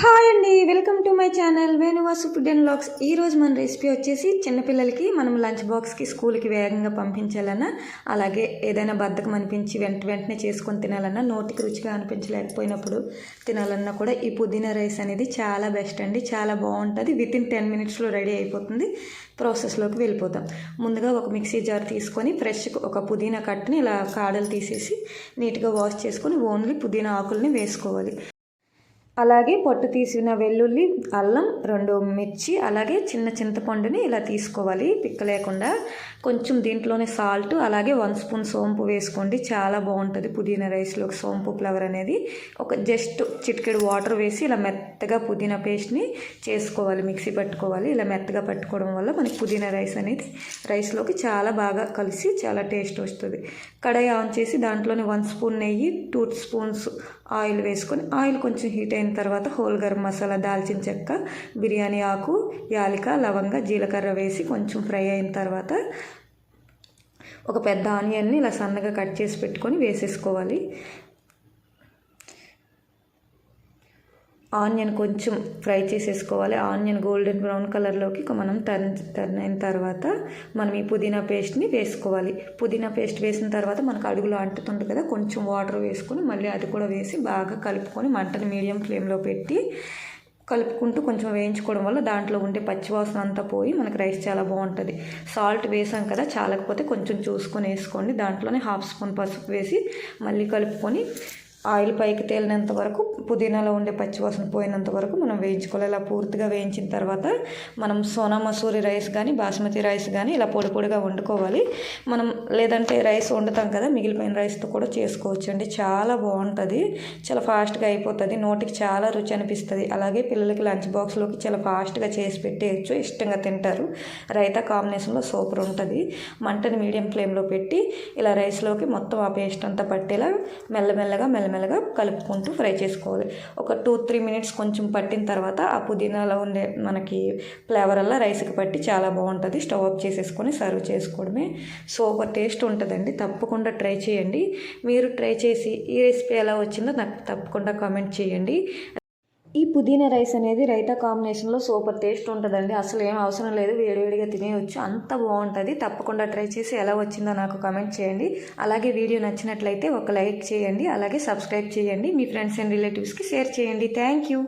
Hi అండి welcome to my channel Venuvasu food and blogs ఈరోజు మన రెసిపీ వచ్చేసి చిన్నపిల్లలకి మనం లంచ్ బాక్స్కి స్కూల్కి వేగంగా పంపించాలన్నా అలాగే ఏదైనా బద్ధకం అనిపించి వెంట వెంటనే చేసుకొని తినాలన్నా నోటికి రుచిగా అనిపించలేకపోయినప్పుడు తినాలన్నా కూడా ఈ పుదీనా రైస్ అనేది చాలా బెస్ట్ అండి చాలా బాగుంటుంది. విత్ ఇన్ టెన్ మినిట్స్లో రెడీ అయిపోతుంది. ప్రాసెస్లోకి వెళ్ళిపోతాం. ముందుగా ఒక మిక్సీ జార్ తీసుకొని ఫ్రెష్ ఒక పుదీనా కట్టుని ఇలా కాడలు తీసేసి నీట్గా వాష్ చేసుకొని ఓన్లీ పుదీనా ఆకుల్ని వేసుకోవాలి. అలాగే పొట్టు తీసిన వెల్లుల్లి అల్లం రెండు మిర్చి అలాగే చిన్న చింతపండుని ఇలా తీసుకోవాలి. పిక్క లేకుండా కొంచెం దీంట్లోనే సాల్ట్ అలాగే వన్ స్పూన్ సోంపు వేసుకోండి. చాలా బాగుంటుంది పుదీనా రైస్లోకి సోంపు ఫ్లవర్ అనేది. ఒక జస్ట్ చిటికెడు వాటర్ వేసి ఇలా మెత్తగా పుదీనా పేస్ట్ని చేసుకోవాలి. మిక్సీ పట్టుకోవాలి. ఇలా మెత్తగా పట్టుకోవడం వల్ల మనకి పుదీనా రైస్ అనేది రైస్లోకి చాలా బాగా కలిసి చాలా టేస్ట్ వస్తుంది. కడాయి ఆన్ చేసి దాంట్లోనే వన్ స్పూన్ నెయ్యి టూ స్పూన్స్ ఆయిల్ వేసుకొని ఆయిల్ కొంచెం హీట్ అయిన తర్వాత హోల్ గరం మసాలా దాల్చిన చెక్క బిర్యానీ ఆకు యాలిక లవంగ జీలకర్ర వేసి కొంచెం ఫ్రై అయిన తర్వాత ఒక పెద్ద ఆనియన్ని ఇలా సన్నగా కట్ చేసి పెట్టుకొని వేసేసుకోవాలి. ఆనియన్ కొంచెం ఫ్రై చేసేసుకోవాలి. ఆనియన్ గోల్డెన్ బ్రౌన్ కలర్లోకి మనం టర్న్ టర్న్ అయిన తర్వాత మనం ఈ పుదీనా పేస్ట్ని వేసుకోవాలి. పుదీనా పేస్ట్ వేసిన తర్వాత మనకు అడుగులో అంటుతుంది కదా కొంచెం వాటర్ వేసుకొని మళ్ళీ అది కూడా వేసి బాగా కలుపుకొని మంటని మీడియం ఫ్లేమ్లో పెట్టి కలుపుకుంటూ కొంచెం వేయించుకోవడం వల్ల దాంట్లో ఉండే పచ్చివాసన అంతా పోయి మనకి రైస్ చాలా బాగుంటుంది. సాల్ట్ వేసాం కదా చాలకపోతే కొంచెం చూసుకొని వేసుకోండి. దాంట్లోనే హాఫ్ స్పూన్ పసుపు వేసి మళ్ళీ కలుపుకొని ఆయిల్ పైకి తేలినంత వరకు పుదీనాలో ఉండే పచ్చివాసన పోయినంత వరకు మనం వేయించుకోవాలి. ఇలా పూర్తిగా వేయించిన తర్వాత మనం సోనా మసూరి రైస్ కానీ బాస్మతి రైస్ కానీ ఇలా పొడి పొడిగా వండుకోవాలి. మనం లేదంటే రైస్ వండుతాం కదా మిగిలిపోయిన రైస్తో కూడా చేసుకోవచ్చు అండి చాలా బాగుంటుంది. చాలా ఫాస్ట్గా అయిపోతుంది. నోటికి చాలా రుచి అనిపిస్తుంది. అలాగే పిల్లలకి లంచ్ బాక్స్లోకి చాలా ఫాస్ట్గా చేసి పెట్టేయచ్చు. ఇష్టంగా తింటారు. రైతా కాంబినేషన్లో సూపర్ ఉంటుంది. మంటని మీడియం ఫ్లేమ్లో పెట్టి ఇలా రైస్లోకి మొత్తం ఆ పేస్ట్ అంతా పట్టేలా మెల్లమెల్లగా మెల్లమెల్లగా కలుపుకుంటూ ఫ్రై చేసుకోవాలి. ఒక టూ త్రీ మినిట్స్ కొంచెం పట్టిన తర్వాత ఆ పుదీనాలో ఉండే మనకి ఫ్లేవర్ అలా రైస్కి పట్టి చాలా బాగుంటుంది. స్టవ్ ఆఫ్ చేసేసుకొని సర్వ్ చేసుకోవడమే. సూపర్ టేస్ట్ ఉంటుందండి. తప్పకుండా ట్రై చేయండి. మీరు ట్రై చేసి ఈ రెసిపీ ఎలా వచ్చిందో నాకు తప్పకుండా కామెంట్ చేయండి. ఈ పుదీనా రైస్ అనేది రైతా కాంబినేషన్లో సూపర్ టేస్ట్ ఉంటుందండి. అసలు ఏం అవసరం లేదు. వేడివేడిగా తినేయచ్చు. అంత బాగుంటుంది. తప్పకుండా ట్రై చేసి ఎలా వచ్చిందో నాకు కమెంట్ చేయండి. అలాగే వీడియో నచ్చినట్లయితే ఒక లైక్ చేయండి. అలాగే సబ్స్క్రైబ్ చేయండి. మీ ఫ్రెండ్స్ అండ్ రిలేటివ్స్కి షేర్ చేయండి. Thank you